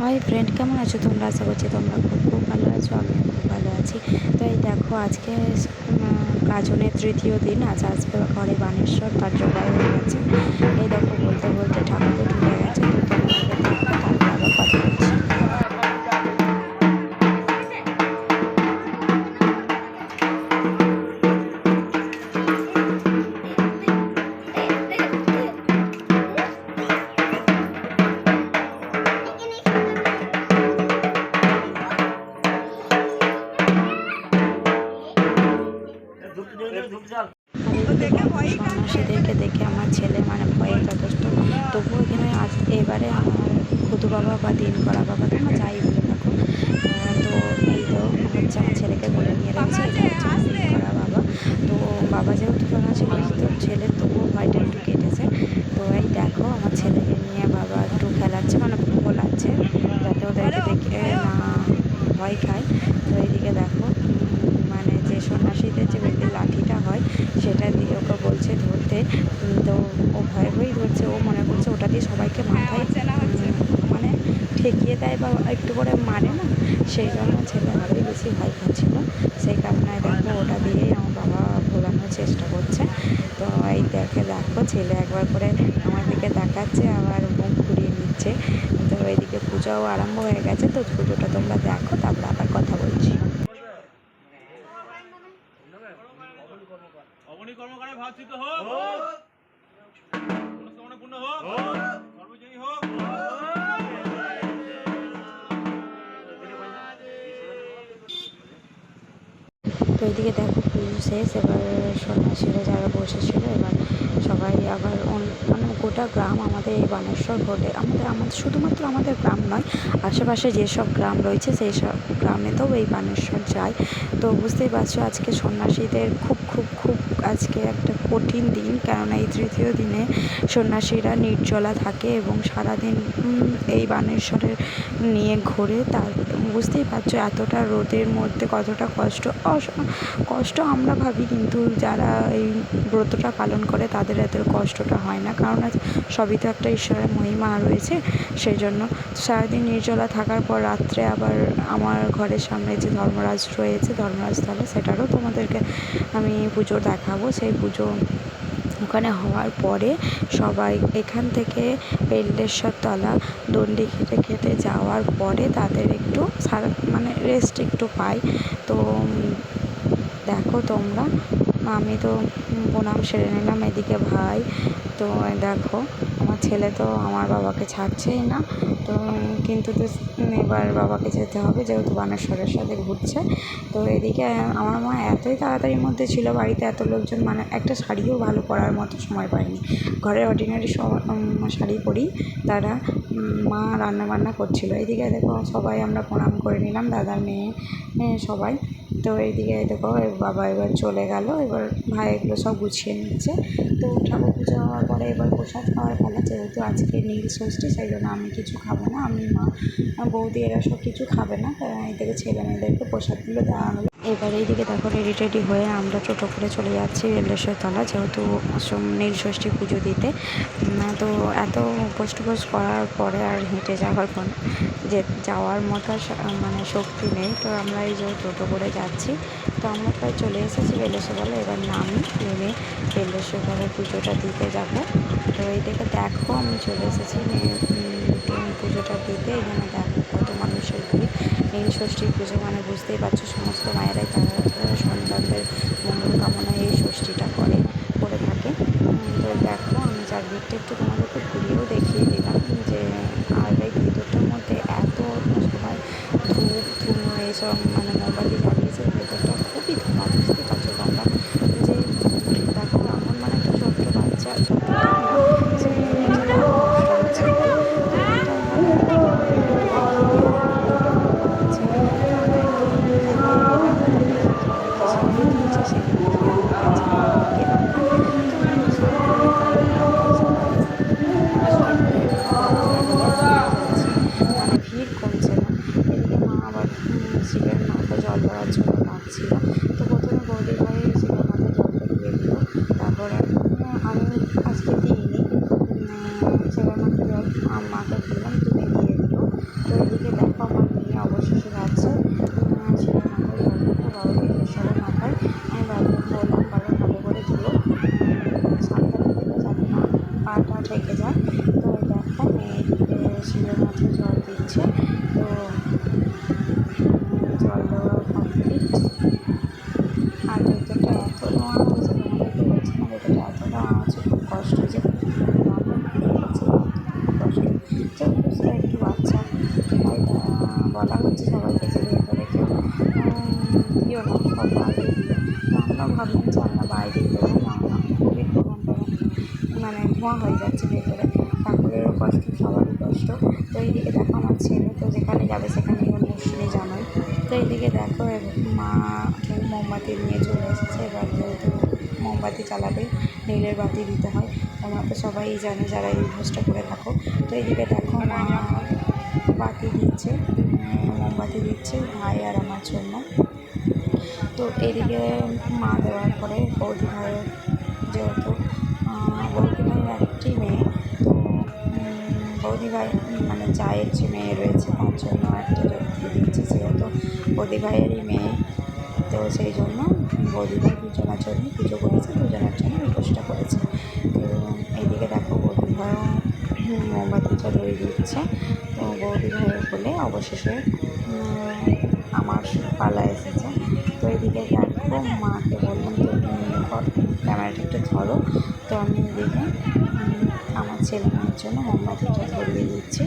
Hi friend কেমন আছো তোমরা? আশা করছি তোমরা খুব খুব ভালো আছো আমি খুব ভালো আছি। তো এই দেখো আজকে কাজনের তৃতীয় দিন, আজ আজকে ঘরে বানেশ্বর তার জোগাড় হয়ে গেছে। এই দেখো বলতে বলতে ঠাকুরকে ঢুকে গেছে, তো আবার কথা আর দেখে আমার ছেলে মানে ভয়ে যথেষ্ট। তবুও এখানে আজ এবারে আমার খুদু বাবা বা দিন করা বাবা তোমরা যাই বলে থাকো তো এই হচ্ছে আমার ছেলেকে বলে নিয়ে রাখছি এটা হচ্ছে আমার দিন করা বাবা তো বাবা যেহেতু সন্ন্যাসী তো ছেলের তবুও ভয়টা একটু কেটেছে তো এই দেখো আমার ছেলেকে নিয়ে বাবা একটু খেলাচ্ছে মানে ভোলাচ্ছে যাতে ওদেরকে দেখে না ভয় খায় তো এইদিকে দেখো উম, মানে যে সন্ন্যাসীদের যে বেদের লাঠিটা হয় সেটা দিয়ে ওকে বলছে ধরতে উম, তো ও ভয়ে ভয়েই ধরছে ও মনে করছে ওটা দিয়ে সবাইকে মাথায় মানে ঠেকিয়ে দেয় বা একটু করে মারে না, সেই জন্য ছেলে আরোই বেশি ভয় খাচ্ছিল সেই কারণে দেখো ওটা দিয়েই আমার বাবা ভোলানোর চেষ্টা করছে। তো এই দেখে দেখো ছেলে একবার করে আমার দিকে তাকাচ্ছে, আবার মুখ ঘুরিয়ে নিচ্ছে। তো এইদিকে পুজোও আরম্ভ হয়ে গেছে, তো পুজোটা তোমরা দেখো, তারপর আবার কথা বলছি। অবনী কর্মকারে ভাবচিত হোক। তো এদিকে দেখো পুজো শেষ, এবার সন্ন্যাসীরা যারা বসেছিল, এবার সবাই আবার মানে গোটা গ্রাম আমাদের এই বানেশ্বর ঘটে আমাদের আমাদের, শুধুমাত্র আমাদের গ্রাম নয়, আশেপাশে যেসব গ্রাম রয়েছে, সেই সব গ্রামেতেও এই বানেশ্বর যায়। তো বুঝতেই পারছ, আজকে সন্ন্যাসীদের খুব খুব খুব আজকে একটা কঠিন দিন, কেননা এই তৃতীয় দিনে সন্ন্যাসীরা নির্জলা থাকে এবং সারাদিন এই বানেশ্বরের নিয়ে ঘোরে। তার, বুঝতেই পারছ, এতটা রোদের মধ্যে কতটা কষ্ট। কষ্ট আমরা ভাবি, কিন্তু যারা এই ব্রতটা পালন করে, তাদের এত কষ্টটা হয় না। কারণ আজ সবই তো একটা ঈশ্বরের মহিমা রয়েছে সেই জন্য সারাদিন নির্জলা থাকার পর রাত্রে আবার আমার ঘরের সামনে যে ধর্মরাজ রয়েছে ধর্মরাজ স্থলে সেটারও তোমাদেরকে আমি পুজো দেখাবো। সেই পুজো ওখানে হওয়ার পরে সবাই এখান থেকে বেল্লেশ্বর তলা, দণ্ডি খেতে খেতে যাওয়ার পরে তাদের একটু সারা মানে রেস্ট একটু পাই। তো দেখো তোমরা, আমি তো প্রণাম সেরে নিলাম এদিকে ভাই। তো, দেখো ছেলে তো আমার বাবাকে ছাড়ছেই না। তো কিন্তু তো এবার বাবাকে যেতে হবে, যেহেতু বানেশ্বরের সাথে ঘুরছে। তো এদিকে আমার মা এতই তাড়াতাড়ির মধ্যে ছিল বাড়িতে, এত লোকজন মানে একটা শাড়িও ভালো পরার মতো সময় পায়নি। ঘরের অর্ডিনারি শাড়ি পরি, তারা মা রান্না বান্না করছিল। এদিকে দেখো সবাই আমরা প্রণাম করে নিলাম, দাদার মেয়ে সবাই। তো এইদিকে দেখো বাবা এবার চলে গেল, এবার ভাই এগুলো সব গুছিয়ে নিচ্ছে। তো ঠাকুর পুজো হওয়ার পরে এবার প্রসাদ খাওয়ার পালা, যেহেতু আজকে নীল ষষ্ঠী, সেই জন্য আমি কিছু খাব না। আমি মা, বৌদি এরা সব কিছু খাবে না। কারণ এদেরকে ছেলে মেয়েদেরকে প্রসাদগুলো দেওয়া হলো। এবার এইদিকে দেখো রেডি টেডি হয়ে আমরা টোটো করে চলে যাচ্ছি রেলেশ্বর তলা, যেহেতু নীল ষষ্ঠী পুজো দিতে। তো এত উপোস টুপোস করার পরে আর হেঁটে যাওয়ার পর যে যাওয়ার মতো মানে শক্তি নেই। তো আমরা এই যে টোটো করে যাচ্ছি, তো আমরা প্রায় চলে এসেছি রেলেশ্বর বলে এবার নামি, নেমে বেলেশ্বর বলে পুজোটা দিতে যাব। তো এই দেখে, আমি চলে এসেছি পুজোটা দিতে। এখানে নীল ষষ্ঠীর পুজো মানে বুঝতেই পারছ, সমস্ত মায়েরাই তারা সন্তানদের মঙ্গল কামনায় এই ষষ্ঠীটা করে করে থাকে। তো দেখো, আমি চারদিকটা একটু তোমাদেরকে ঘুরিয়েও দেখিয়ে দিলাম যে মাকে জল দেওয়ার জন্য ডাকছিল তো প্রথমে বৌদি ভাই এসে মাকে জলটা দিয়ে দিল। তারপরে আমি আজকে দিইনি। ছেলের মাকে জল? মাকে মানে ধোঁয়া হয়ে যাচ্ছে ভেতরে। ঠাকুরেরও কষ্ট সবারই কষ্ট। তো এইদিকে দেখো আমার ছেলে, তো যেখানে যাবে সেখানে ওর মুশকিলে জানোই তো এইদিকে দেখো মা মোমবাতি নিয়ে চলে এসেছে। এবার যেহেতু মোমবাতি চালাবে, নীলের বাতি দিতে হয়। তোমরা তো সবাই জানো যারা এই অভ্যাসটা করে থাকো। তো এইদিকে দেখো বাতি দিচ্ছে, মোমবাতি দিচ্ছে, ভাই আর আমার জন্য। তো এদিকে মা দেওয়ার পরে বৌদি ভাইয়ের যেহেতু একটি মেয়ে। তো উম, বৌদি ভাই মানে চায়ের যে মেয়ে রয়েছে তার জন্য একটা জ্যোতি দিচ্ছে বৌদি ভাইয়েরই মেয়ে। তো সেই জন্য বৌদি ভাই দুজনের জন্য পুজো করেছে দুজনের জন্য উপোসটা করেছে। তো এইদিকে দেখো বৌদি ভাইও উম, মোমবাতিটা ধরে দিচ্ছে। তো বৌদি ভাইয়ের বলে অবশেষে আমার পালা এসেছে। তো এদিকে দেখো, মাকে বললাম যে ক্যামেরাটা একটু ধরো। তো আমি এদিকে আমার ছেলে মেয়ের জন্য মোমবাতিটা ধরিয়ে দিচ্ছি।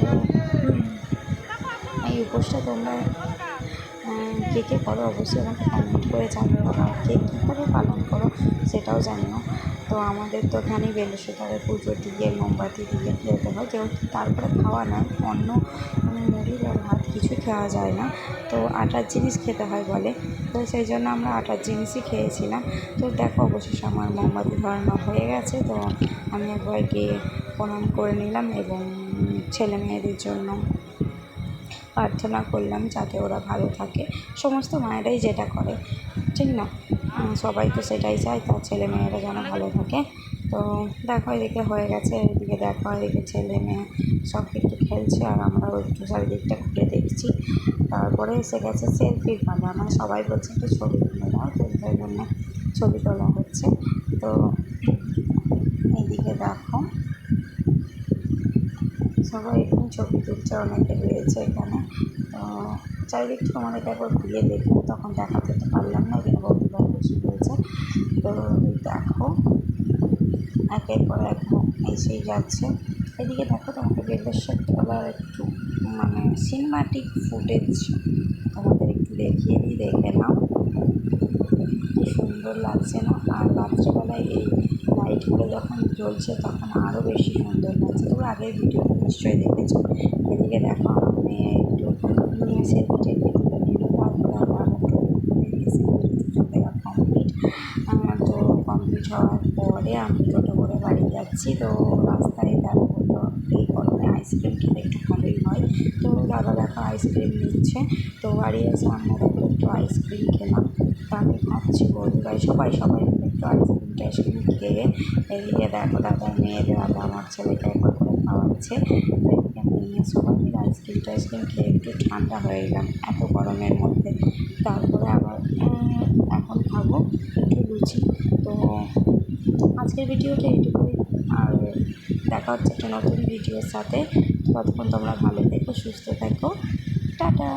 তো এই উপোসটা তোমরা কে কে করো? অবশ্যই আমাকে কমেন্ট করে জানিও আর কে কীভাবে পালন করো, সেটাও জানিও। তো আমাদের তো এখানেই বেলেশ্বরে পুজো দিয়ে, মোমবাতি দিয়ে খেতে হয়। যেহেতু তারপরে খাওয়া নয় অন্য মুড়ি বা ভাত কিছু খাওয়া যায় না। তো আটার জিনিস খেতে হয় বলে। তো সেই জন্য আমরা আটার জিনিসই খেয়েছিলাম। তো দেখো, অবশেষে আমার মোমবাতি ধরানো হয়ে গেছে। তো আমি একবার গিয়ে প্রণাম করে নিলাম এবং ছেলে মেয়েদের জন্য প্রার্থনা করলাম যাতে ওরা ভালো থাকে। সমস্ত মায়েরাই যেটা করে, ঠিক না? সবাই তো সেটাই চায়, তার ছেলে মেয়েরা যেন ভালো থাকে। তো দেখো এদিকে হয়ে গেছে, এদিকে দেখো এদিকে ছেলে মেয়ে সব একটু খেলছে, আর আমরাও একটু চারিদিকটা ঘুরে দেখছি। তারপরে এসে গেছে সেলফির পালা মানে সবাই বলছে একটু ছবি তুলে দাও, তো সেই জন্য ছবি তোলা হচ্ছে। তো এইদিকে দেখো, সবাই এখানে ছবি তুলছে, অনেকে রয়েছে এখানে। তো চারিদিকটা তোমাদেরকে একবার ঘুরিয়ে দেখব, তখন দেখাতে তো পারলাম না এখানে বন্ধুরা বসে রয়েছে তো দেখো, একের পর এক এসেই যাচ্ছে। এদিকে দেখো তোমাকে বেলেশ্বর তোলার একটু মানে সিনেমাটিক ফুটেজ তোমাদের একটু দেখিয়ে দিই, দেখে নাও। সুন্দর লাগছে না? আর রাত্রেবেলায় এই লাইটগুলো যখন জ্বলছে, তখন আরও বেশি সুন্দর লাগছে। তোমরা আগের ভিডিওটা নিশ্চয়ই দেখেছ। এদিকে দেখো আমার মেয়ে একটু নিয়ে সেলফি টেলফি তুলে নিল তারপরে আবার একটু এসে পুজো দেওয়া কমপ্লিট তো কমপ্লিট হওয়ার পরে আমি টোটো করে বাড়ি যাচ্ছি। তো রাস্তায় দাদা বলল এই গরমে আইসক্রিম খেলে একটু ভালোই হয়। তো দাদা দেখো আইসক্রিম নিচ্ছে। তো বাড়ি এসে আমরা দেখো একটু আইসক্রিম খেলাম। তো আমি খাচ্ছি বন্ধুরাই সবাই সবাই একটু আইসক্রিম টাইসক্রিম খেয়ে এদিকে দেখো দাদা, মেয়ে, দাদা, আমার ছেলেটা একবার করে খাওয়াচ্ছে। সবাই মিলে আইসক্রিম টাইসক্রিম খেয়ে একটু ঠান্ডা হয়ে গেলাম এত গরমের মধ্যে। তারপরে আবার এখন খাব একটু লুচি। তো আজকের ভিডিওটা এইটুকুই। আর দেখা হচ্ছে একটা নতুন ভিডিওর সাথে। ততক্ষণ তোমরা ভালো থেকো, সুস্থ থেকো। টাটা!